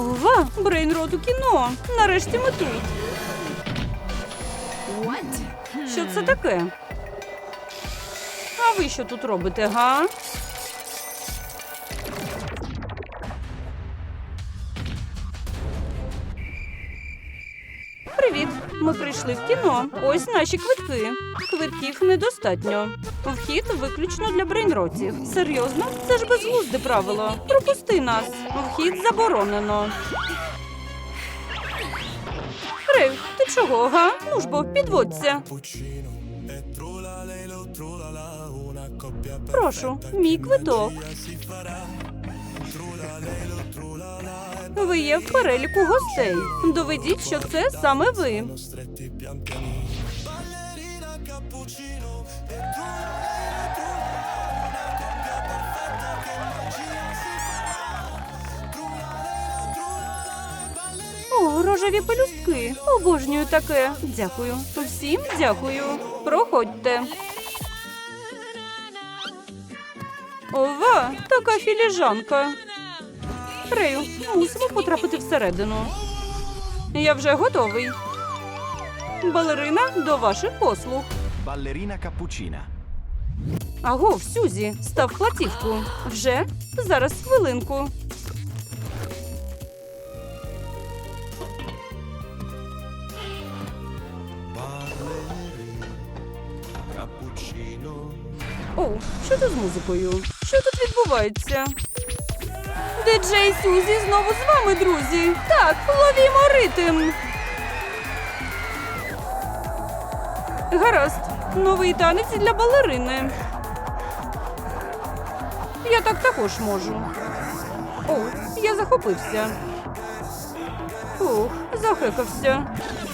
Ова, брейнрот у кіно. Нарешті ми тут. Що це таке? А ви що тут робите, га? Ми прийшли в кіно. Ось наші квитки. Квитків недостатньо. Вхід виключно для брейнротів. Серйозно? Це ж безглузде правило. Пропусти нас. Вхід заборонено. Рей, ти чого, га? Ну ж бо, підводься. Прошу, мій квиток. Ви є в переліку гостей. Доведіть, що це саме ви. О, рожеві пелюстки. Обожнюю таке. Дякую. Всім дякую. Проходьте. Ова, така філіжанка. Рею, мусимо потрапити всередину. Я вже готовий. Балерина до ваших послуг. Ballerina cappuccina. Агов, Сюзі, став платівку. Вже? Зараз хвилинку. О, що тут з музикою? Що тут відбувається? Диджей Сюзі знову з вами, друзі. Так, ловімо ритм. Гаразд, новий танець для балерини. Я так також можу. О, я захопився. Ух, захекався.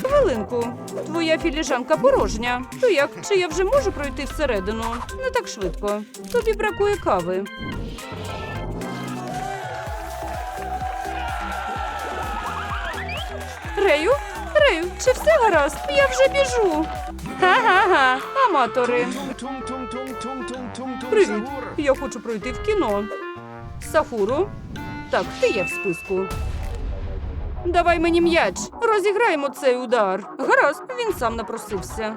Хвилинку. Твоя філіжанка порожня. То як? Чи я вже можу пройти всередину? Не так швидко. Тобі бракує кави. Рею? Рею, чи все гаразд? Я вже біжу. Ха-ха-ха, аматори. Привіт. Я хочу пройти в кіно. Сахуру. Так, ти є в списку. Давай мені м'яч. Розіграємо цей удар. Гаразд, він сам напросився.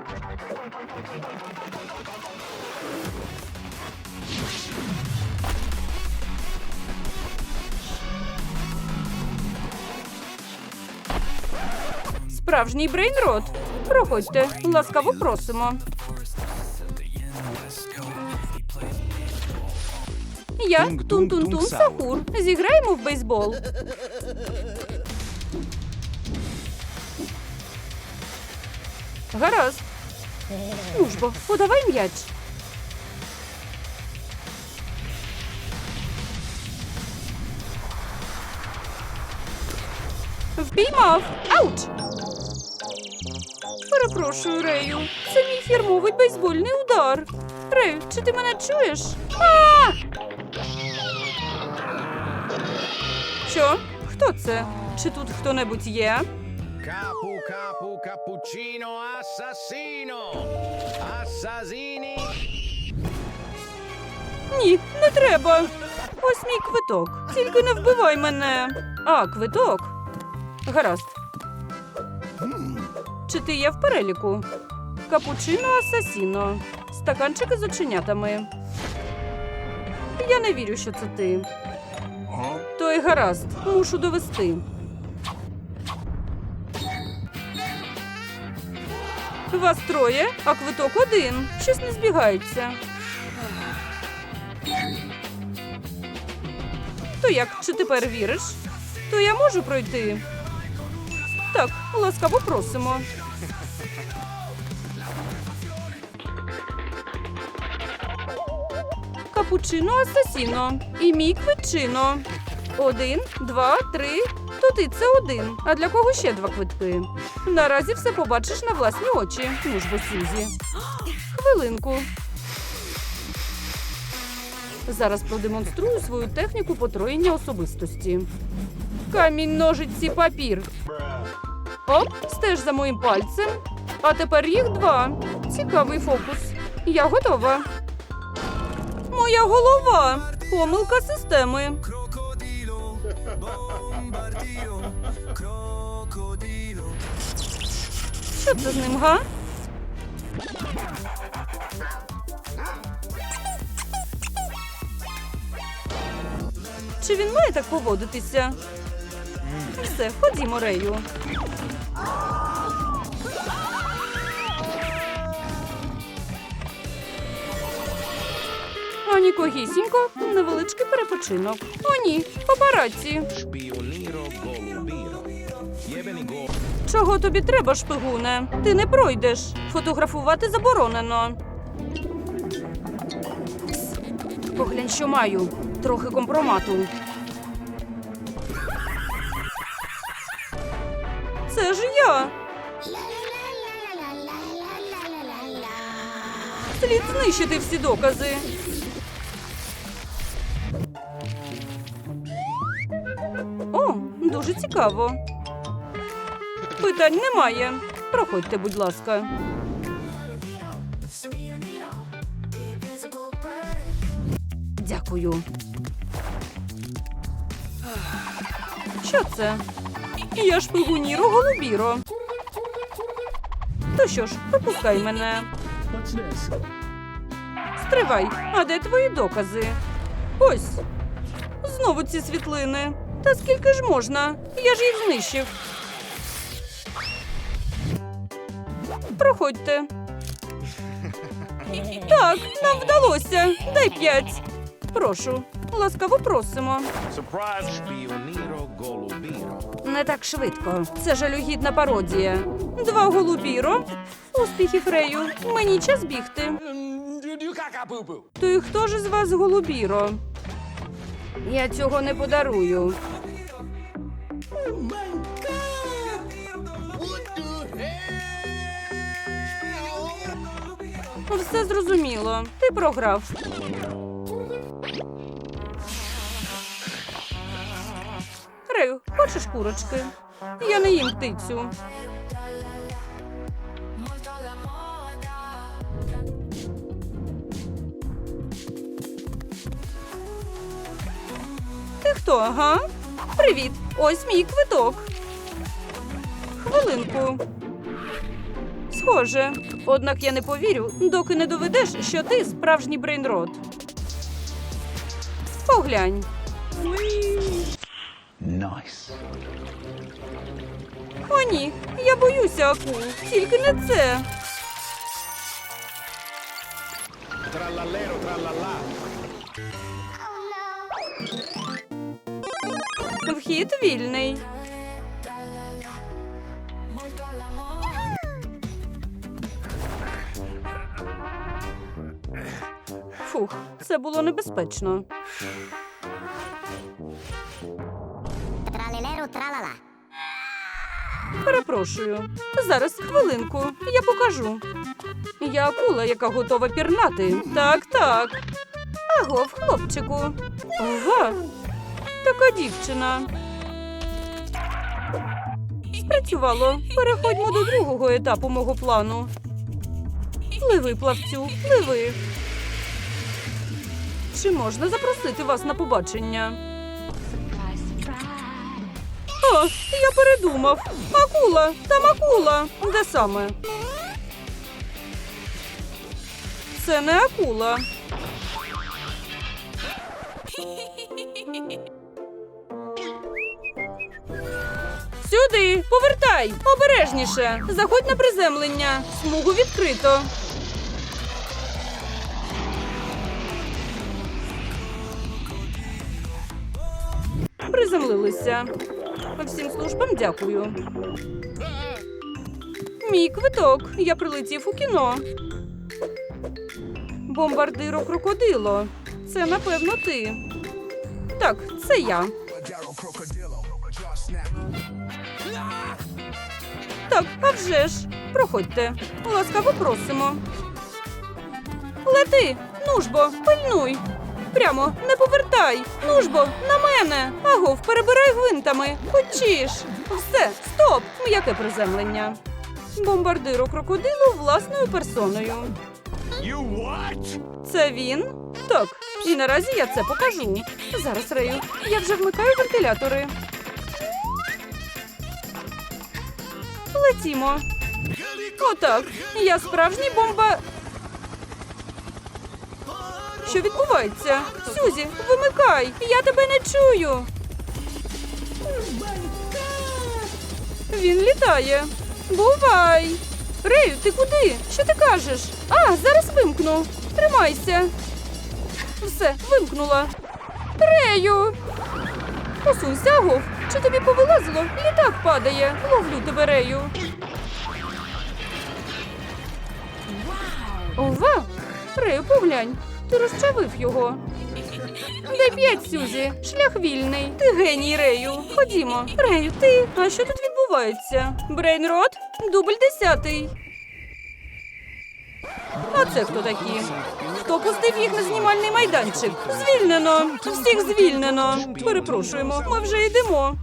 Справжній брейнрот. Проходьте, ласкаво просимо. Я Тун-Тун-Тун Сахур. Зіграємо в бейсбол. Гаразд. Ну подавай м'яч. Впіймав. Ауч! Перепрошую, Рею. Це мій фірмовий бейсбольний удар. Рею, чи ти мене чуєш? А! Що? Хто це? Чи тут хто-небудь є? Capu capu cappuccino assassino. Assassini. Ні, не треба. Ось мій квиток. Тільки не вбивай мене. А, квиток. Гаразд. Чи ти є в переліку? Капучино асасіно. Стаканчики з оченятами. Я не вірю, що це ти. То й гаразд, мушу довести. Вас троє, а квиток один. Щось не збігається. То як, чи тепер віриш? То я можу пройти? Так, ласкаво просимо. Капучино асасіно. І мій квитчино. Один, два, три. То ти це один. А для кого ще два квитки? Наразі все побачиш на власні очі. Ну ж бо Сюзі. Хвилинку. Зараз продемонструю свою техніку потроєння особистості. Камінь, ножиці, папір. Оп, стеж за моїм пальцем. А тепер їх два. Цікавий фокус. Я готова. Моя голова. Помилка системи. Що це з ним, га? Чи він має так поводитися? Все, ходімо, Рею. А нікогісінько, невеличкий перепочинок. О, ні, папараці. Чого тобі треба, шпигуне? Ти не пройдеш. Фотографувати заборонено. Поглянь, що маю. Трохи компромату. Це ж я. Слід знищити всі докази. Цікаво. Питань немає. Проходьте, будь ласка. Дякую. Що це? Я ж шпигуніро голубіро. То що ж, пропускай мене. Стривай, а де твої докази? Ось. Знову ці світлини. Та скільки ж можна? Я ж їх знищив. Проходьте. Так, нам вдалося. Дай п'ять. Прошу, ласкаво просимо. Не так швидко. Це жалюгідна пародія. Два голубіро. Успіхів Рею. Мені час бігти. То і хто ж із вас голубіро? Я цього не подарую. Все зрозуміло. Ти програв. Рею, хочеш курочки? Я не їм птицю. Ти хто, ага? Привіт, ось мій квиток. Хвилинку. Схоже, однак я не повірю, доки не доведеш, що ти справжній брейнрот. Поглянь. Найс. О, ні, я боюся акул. Тільки не це. Вхід вільний. Фух, це було небезпечно. Тралелеро тралала. Перепрошую. Зараз хвилинку, я покажу. Я акула, яка готова пірнати. Так, так. Агов, хлопчику. Ова, така дівчина. Спрацювало. Переходьмо до другого етапу мого плану. Пливи, плавцю, пливи. Чи можна запросити вас на побачення? О, я передумав. Акула, там акула. Де саме? Це не акула. Сюди, повертай, обережніше. Заходь на приземлення. Смугу відкрито. Приземлилися. Всім службам дякую. Мій квиток. Я прилетів у кіно. Бомбардиро крокодило. Це напевно ти. Так, це я. Так, а вже ж. Проходьте. Ласкаво просимо. Лети, нужбо, пильнуй. Прямо не повертай. Нужбо, на мене. Агов, перебирай гвинтами. Хочеш. Все, стоп. М'яке приземлення. Бомбардиро крокодилу власною персоною. You what? Це він? Так. І наразі я це покажу. Зараз, Рею, я вже вмикаю вентилятори. Летімо. Отак. Я справжній бомба. Що відбувається? Сюзі, вимикай! Я тебе не чую. Він літає. Бувай! Рею, ти куди? Що ти кажеш? А, зараз вимкну. Тримайся. Все, вимкнула. Рею! Посунься, Агов. Чи тобі повилазило? Літак падає. Ловлю тебе, Рею. Ова! Рею, поглянь. Ти розчавив його. Дай п'ять, Сюзі. Шлях вільний. Ти геній, Рею. Ходімо. Рею, ти. А що тут відбувається? Брейнрот? Дубль десятий. Це хто такі? Хто пустив їх на знімальний майданчик? Звільнено! Всіх звільнено! Перепрошуємо, ми вже йдемо.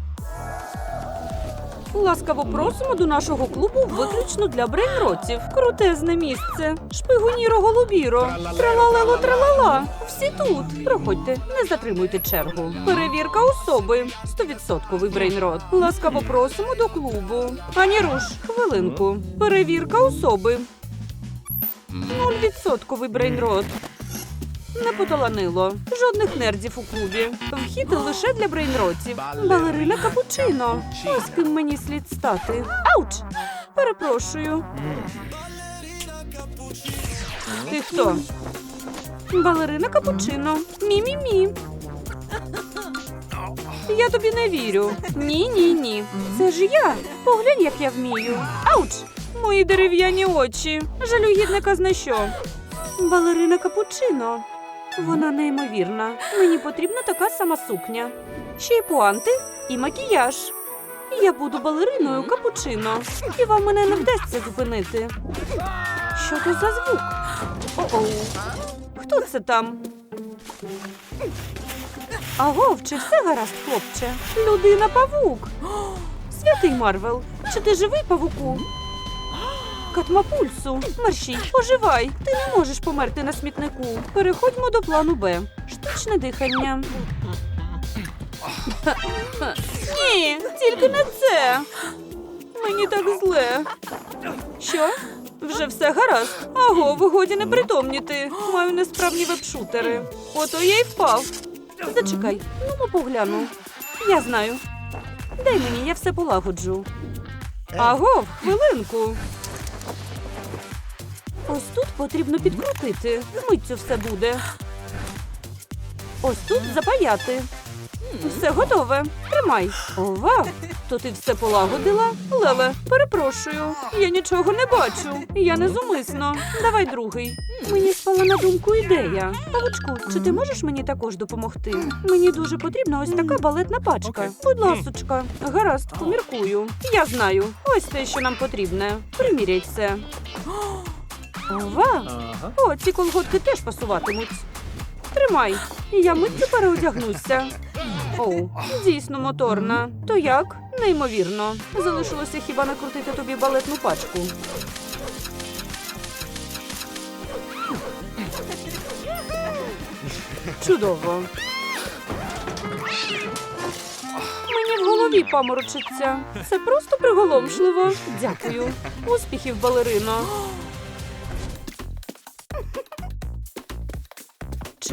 Ласкаво просимо до нашого клубу виключно для брейнротів. Крутезне місце. Шпигуніро голубіро. Тралалело тралала. Всі тут. Проходьте, не затримуйте чергу. Перевірка особи. Стовідсотковий брейнрот. Ласкаво просимо до клубу. Пані Руш, хвилинку. Перевірка особи. Нульвідсотковий брейнрот. Не поталанило. Жодних нердів у клубі. Вхід лише для брейнротів. Балерина капучино. Ось ким мені слід стати. Ауч! Перепрошую. Ти хто? Балерина капучино. Мі-мі-мі. Я тобі не вірю. Ні, ні, ні. Це ж я. Поглянь, як я вмію. Ауч! Мої дерев'яні очі. Жалюгідника зна що. Балерина капучино. Вона неймовірна. Мені потрібна така сама сукня. Ще й пуанти і макіяж. Я буду балериною капучино, і вам мене не вдасться зупинити. Що це за звук? О-оу. Хто це там? Агов, чи все гаразд, хлопче? Людина павук. Святий Марвел, чи ти живий павуку? Катмапульсу, мерщій, поживай. Ти не можеш померти на смітнику. Переходьмо до плану Б. Штучне дихання. Ні, тільки не це. Мені так зле. Що? Вже все гаразд. Аго, ви годі не притомніти. Маю несправні вебшутери. Ото я й впав. Зачекай, ну ну погляну. Я знаю. Дай мені, я все полагоджу. Аго, хвилинку. Ось тут потрібно підкрутити. Миттю все буде. Ось тут запаяти. Все готове. Тримай. Ова, то ти все полагодила? Леле, перепрошую. Я нічого не бачу. Я не зумисно. Давай другий. Мені спала на думку ідея. Павучку, чи ти можеш мені також допомогти? Мені дуже потрібна ось така балетна пачка. Будь ласочка. Гаразд, поміркую. Я знаю. Ось те, що нам потрібне. Приміряй це. Ова! О, ці колготки теж пасуватимуть. Тримай, я миттю переодягнуся. Оу, дійсно моторна. То як? Неймовірно. Залишилося хіба накрутити тобі балетну пачку. Чудово. Мені в голові паморочиться. Це просто приголомшливо. Дякую. Успіхів, балерино.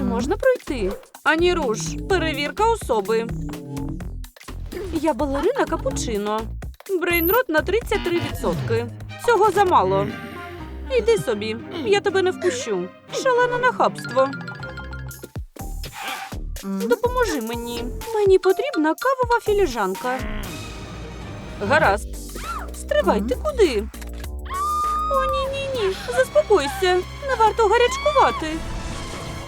Чи можна пройти? Ані руш, перевірка особи. Я балерина капучино. Брейнрот на 33%. Цього замало. Йди собі, я тебе не впущу. Шалене нахабство. Допоможи мені. Мені потрібна кавова філіжанка. Гаразд. Стривай, ти куди? О, ні, ні, ні. Заспокойся. Не варто гарячкувати.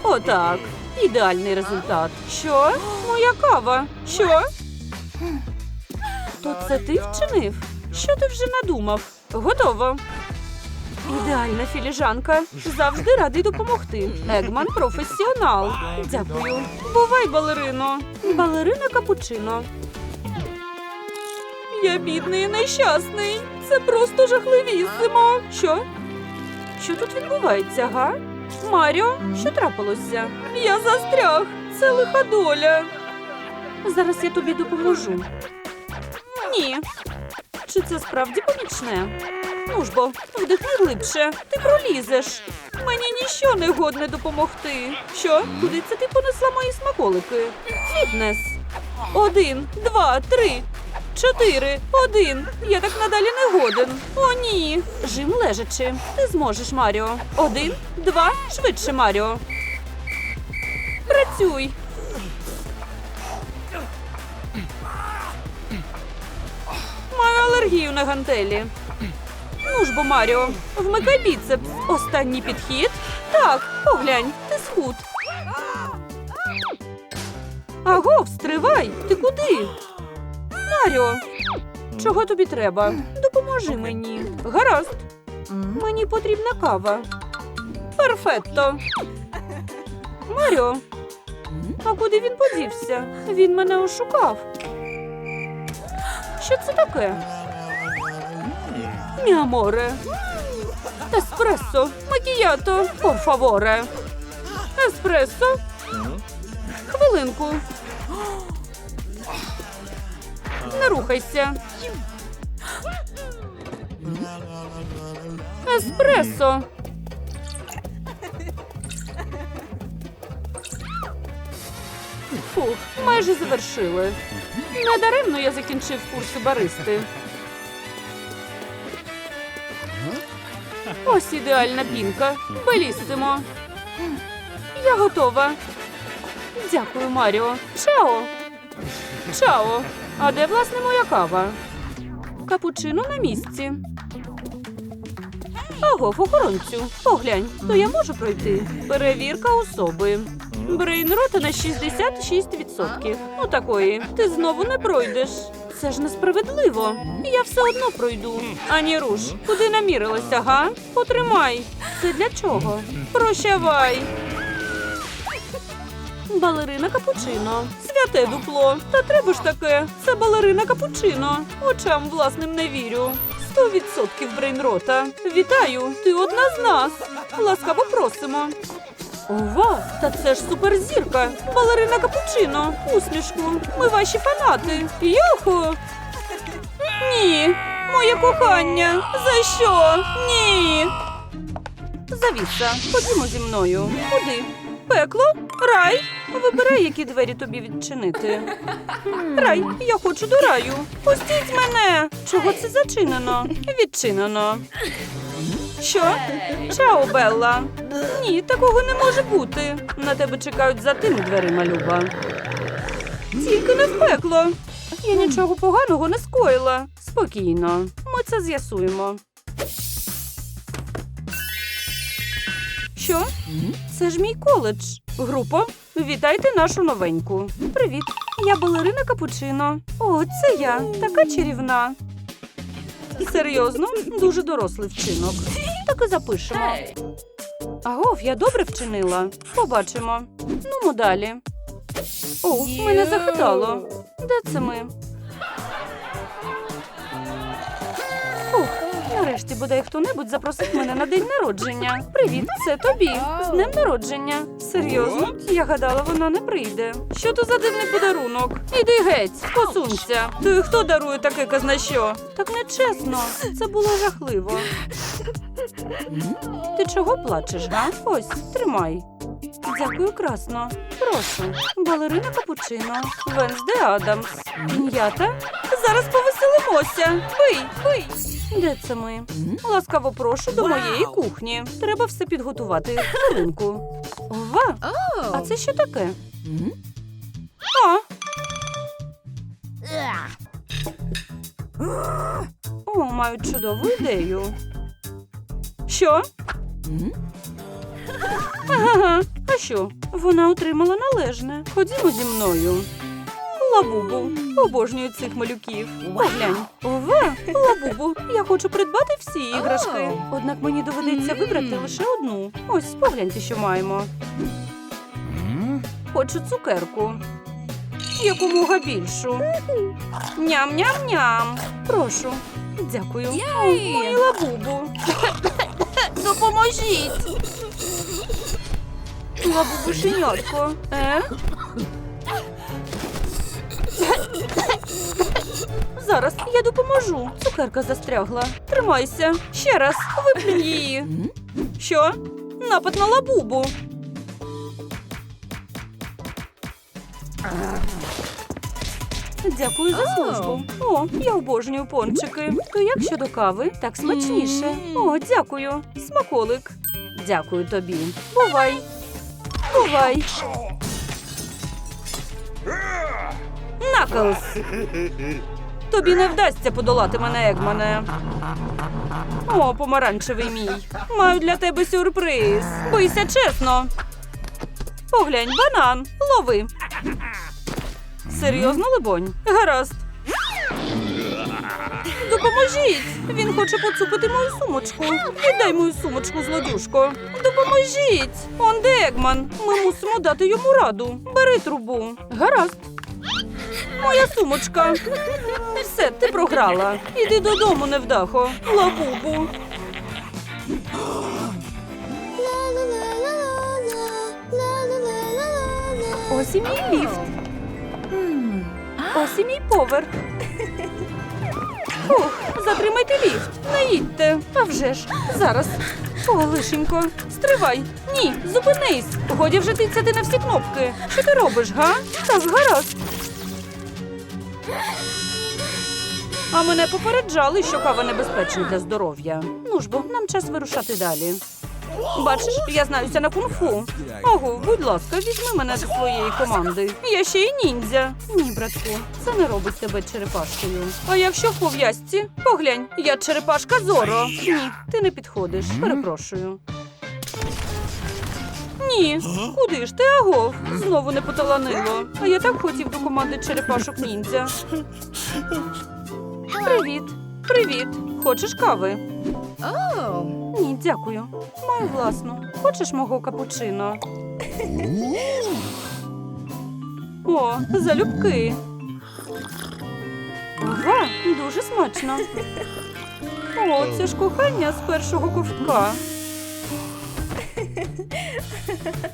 Отак. Ідеальний результат. Що? Моя кава. Що? То це ти вчинив? Що ти вже надумав? Готово. Ідеальна філіжанка. Завжди радий допомогти. Егман професіонал. Дякую. Бувай, балерино. Балерина капучино. Я бідний і нещасний. Це просто жахливісимо. Що? Що тут відбувається, га? Маріо, що трапилося? Я застряг. Це лиха доля. Зараз я тобі допоможу. Ні. Чи це справді помічне? Ну ж бо, вдихни глибше, ти пролізеш. Мені ніщо не годне допомогти. Що? Куди це ти понесла мої смаколики? Фітнес. Один, два, три, чотири, один. Я так надалі не годен. О, ні. Жим лежачи. Ти зможеш, Маріо. Один, два, швидше, Маріо. Працюй. Маю алергію на гантелі. Ну ж бо, Маріо, вмикай біцепс. Останній підхід. Так, поглянь, ти схуд. Аго, стривай! Ти куди? Маріо, чого тобі треба? Допоможи мені. Гаразд. Мені потрібна кава. Перфетто. Маріо. А куди він подівся? Він мене ошукав. Що це таке? Міаморе. Еспресо, макіято, favore. Еспресо. Хвилинку. Не рухайся. Еспресо. Фух, майже завершили. Недаремно я закінчив курси баристи. Ось ідеальна пінка. Белісимо. Я готова. Дякую, Маріо. Чао. Чао. А де власне моя кава? Капучино на місці. Агов, охоронцю, поглянь, то я можу пройти. Перевірка особи. Брейнрота на 66%. Ну такої. Ти знову не пройдеш. Це ж несправедливо. Я все одно пройду. Ані руш, куди намірилася, га? Потримай. Це для чого? Прощавай. Балерина капучино. Святе дупло. Та треба ж таке. Це балерина капучино. Очам власним не вірю. Сто відсотків брейнрота. Вітаю, ти одна з нас. Ласкаво просимо. Ова, та це ж суперзірка. Балерина капучино. Усмішку. Ми ваші фанати. Йоху. Ні, моє кохання. За що? Ні. Завіса, ходімо зі мною. Куди? Пекло? Рай? Вибирай, які двері тобі відчинити. Рай, я хочу до раю. Пустіть мене. Чого це зачинено? Відчинено. Що? Чао, Белла. Ні, такого не може бути. На тебе чекають за тими дверима, Люба. Тільки не в пекло. Я нічого поганого не скоїла. Спокійно. Ми це з'ясуємо. Що? Це ж мій коледж. Група, вітайте нашу новеньку. Привіт, я балерина Капучино. О, це я, така чарівна. Серйозно, дуже дорослий вчинок. Так і запишемо. Агов, я добре вчинила. Побачимо. Ну, далі. О, мене захитало. Де це ми? Нарешті бодай хто-небудь запросив мене на день народження. Привіт, це тобі. З днем народження. Серйозно? Я гадала, вона не прийде. Що то за дивний подарунок? Іди геть, посунься. Ти хто дарує таке казнащо? Так нечесно. Це було жахливо. Ти чого плачеш, га? Ось, тримай. Дякую, красно. Прошу. Балерина капучино. Венсде Адамс. М'ята? Зараз повеселимося. Пий, пий. Де це ми? Ласкаво прошу до моєї кухні. Треба все підготувати. Хвилинку. Ова! А це що таке? А. О, мають чудову ідею. Що? Ага, а що? Вона отримала належне. Ходімо зі мною. Лабубу, обожнюю цих малюків. Поглянь. Ова, лабубу, я хочу придбати всі іграшки. Однак мені доведеться вибрати лише одну. Ось, погляньте, що маємо. Хочу цукерку. Якомога більшу. Ням-ням-ням. Прошу. Дякую. Мої лабубу. Допоможіть. Зараз я допоможу. Цукерка застрягла. Тримайся. Ще раз. Виплюнь її. Що? Напад на лабубу. Дякую за службу. О, я обожнюю пончики. То як щодо кави? Так смачніше. О, дякую. Смаколик. Дякую тобі. Бувай. Бувай. Наклз. Тобі не вдасться подолати мене, Егмане. О, помаранчевий мій. Маю для тебе сюрприз. Бийся чесно. Поглянь, банан. Лови. Серйозно, либонь? Гаразд. Допоможіть! Він хоче поцупити мою сумочку. Віддай мою сумочку, злодюшко. Допоможіть! Он де Егман. Ми мусимо дати йому раду. Бери трубу. Гаразд. Моя сумочка. Все, ти програла. Іди додому, невдахо. Лабубу. Ось і мій ліфт. Ось і мій поверх. Ух, затримайте ліфт. Не їдьте. А вже ж. Зараз. О, лишенько. Стривай. Ні, зупинись. Годі вже тицяти на всі кнопки. Що ти робиш, га? Так, гаразд. А мене попереджали, що кава небезпечна для здоров'я. Ну ж бо, нам час вирушати далі. Бачиш, я знаюся на кунг-фу. Ого, будь ласка, візьми мене до своєї команди. Я ще й ніндзя. Ні, братку, це не робить тебе черепашкою. А якщо в пов'язці? Поглянь, я черепашка Зоро. Ні, ти не підходиш. Перепрошую. Ні, куди ж ти агов? Знову не поталанило. А я так хотів до команди черепашок ніндзя. Привіт. Привіт. Хочеш кави? Ні, дякую. Маю власну. Хочеш мого капучино? О, залюбки. Ва, дуже смачно. О, це ж кохання з першого ковтка.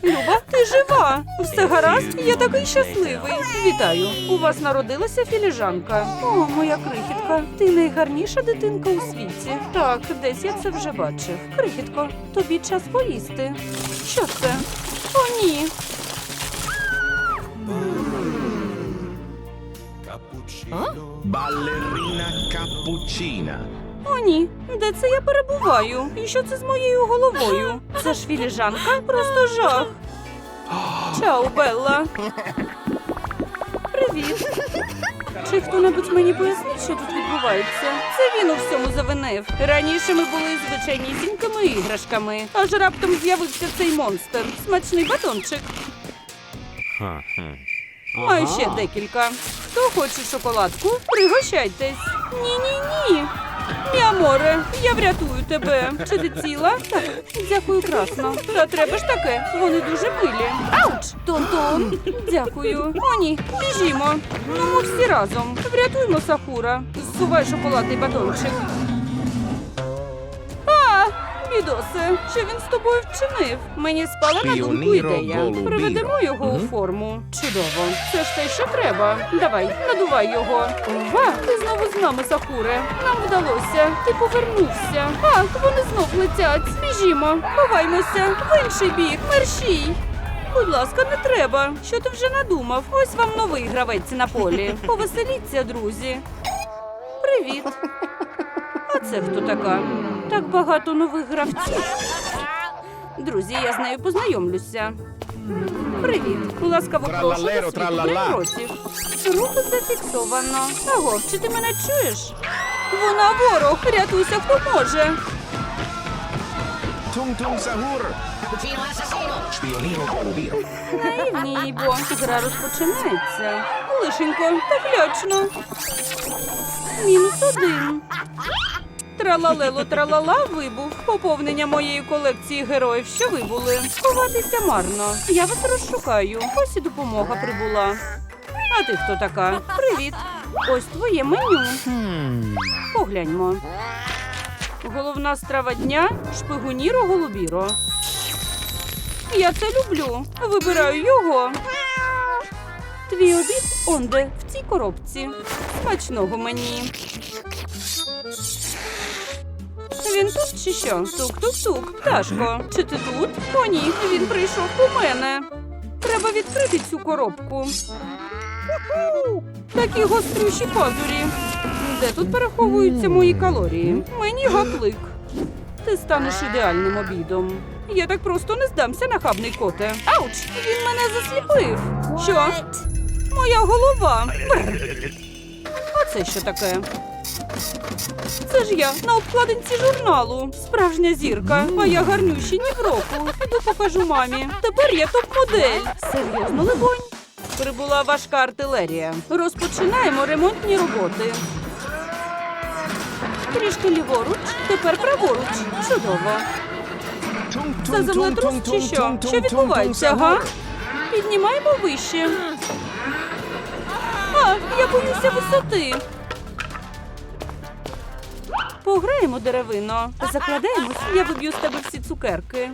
Люба, ти жива. Все гаразд? Я такий щасливий. Вітаю. У вас народилася філіжанка. О, моя крихітка. Ти найгарніша дитинка у світі. Так, десь я це вже бачив. Крихітко, тобі час поїсти. Що це? О, ні. Ballerina cappuccina. О, ні. Де це я перебуваю? І що це з моєю головою? Це ж філіжанка? Просто жах. Чао, Белла. Привіт. Чи хто-небудь мені пояснить, що тут відбувається? Це він у всьому завинив. Раніше ми були звичайнісінькими іграшками, аж раптом з'явився цей монстр. Смачний батончик. Маю ще декілька. Хто хоче шоколадку? Пригощайтесь. Міаморе, я врятую тебе. Чи ти ціла? Так, дякую, красно. Та треба ж таке. Вони дуже милі. Ауч! Тон-тон. Дякую. О, ні, біжімо. Ну, ми всі разом. Врятуємо Сахура. Зсувай шоколадний батончик. Бідосе, що він з тобою вчинив? Мені спала на думку ідея. Приведемо його у форму. Чудово. Це ж те, що треба. Давай, надувай його. Ова, ти знову з нами, Сахуре. Нам вдалося. Ти повернувся. А, вони знов летять. Біжімо, ховаймося. В інший бік. Мерщій. Будь ласка, не треба. Що ти вже надумав? Ось вам новий гравець на полі. Повеселіться, друзі. Привіт. А це хто така? Так багато нових гравців. Друзі, я з нею познайомлюся. Привіт. Ласкаво прошу до світу. Рух зафіксовано. Аго, чи ти мене чуєш? Вона ворог. Рятуйся, хто може. Tung tung sahur. Spioniro. Наївні, бо гра розпочинається. Лишенько, так лячно. Мінус один. Тралалело тралала вибух. Поповнення моєї колекції героїв, що ви були. Ховатися марно. Я вас розшукаю. Ось і допомога прибула. А ти хто така? Привіт. Ось твоє меню. Погляньмо. Головна страва дня шпигуніро голубіро. Я це люблю. Вибираю його. Твій обід онде в цій коробці. Смачного мені. Він тут чи що? Тук-тук-тук. Пташко, чи ти тут? О, ні, він прийшов по мене. Треба відкрити цю коробку. Такі гострющі пазурі. Де тут переховуються мої калорії? Мені гаплик. Ти станеш ідеальним обідом. Я так просто не здамся, нахабний коте. Ауч! Він мене засліпив. Що? Моя голова. Бррр. А це що таке? Це ж я на обкладинці журналу. Справжня зірка, а я гарнющий ні в року. Іду покажу мамі. Тепер я топ-модель. Серйозно, либонь. Прибула важка артилерія. Розпочинаємо ремонтні роботи. Трішки ліворуч, тепер праворуч. Чудово. Це землетрус чи що? Що відбувається, га? Піднімаємо вище. А, я боюся висоти. Пограємо деревино. Закладаємось, я виб'ю з тебе всі цукерки.